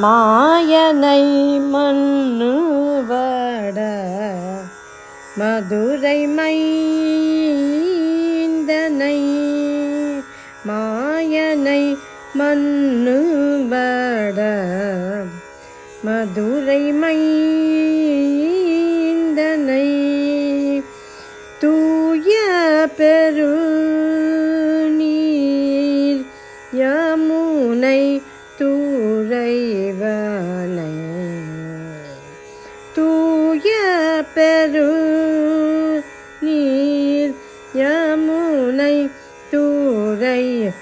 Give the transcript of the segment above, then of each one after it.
மாயனை மண்ணுவட மதுரை மைந்தனை மாயனை மண்ணுவட மதுரை மைந்தனை தூய பெரு பெரு நீர் யமுனை தூரைவனை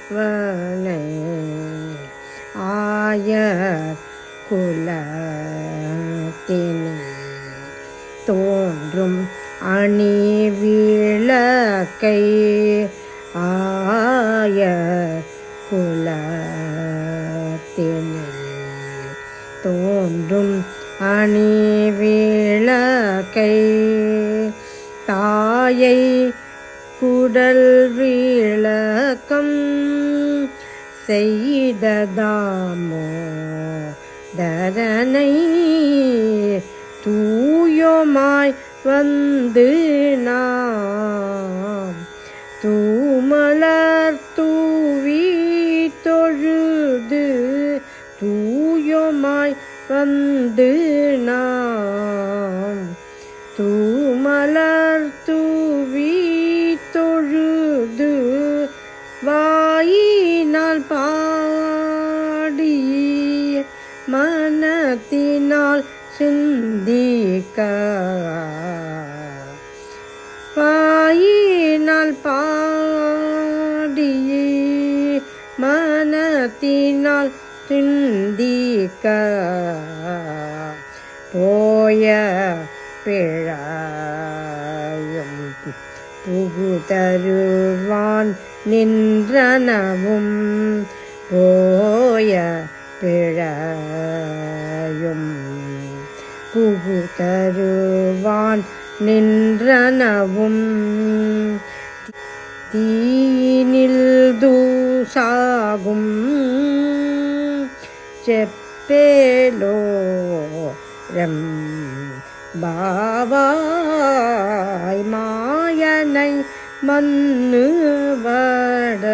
ஆய குலத்தினில் தோன்றும் அணி விளக்கை. ஆய குலத்தினில் தோன்றும் அணி விளக்கை தாயை குடல் விளக்கம் செய்ததாமோ தரனை தூயோமாய் வந்து நாம் தூமலர் தூவி தொழுது தூயோமாய் வந்து நாம் தூமலர் தூவி தொழுது வாயினால் பாடி மனத்தினால் சிந்திக்க வாயினால் பாடி மனத்தினால் சிந்திக்க போய பிழையும் புகுதருவான் நின்றனவும் போய பிழையும் புகுதருவான் நின்றனவும் தீனில் தூசாகும் செப்பேலோரம் பாவாய் மாயனை மன்னு வட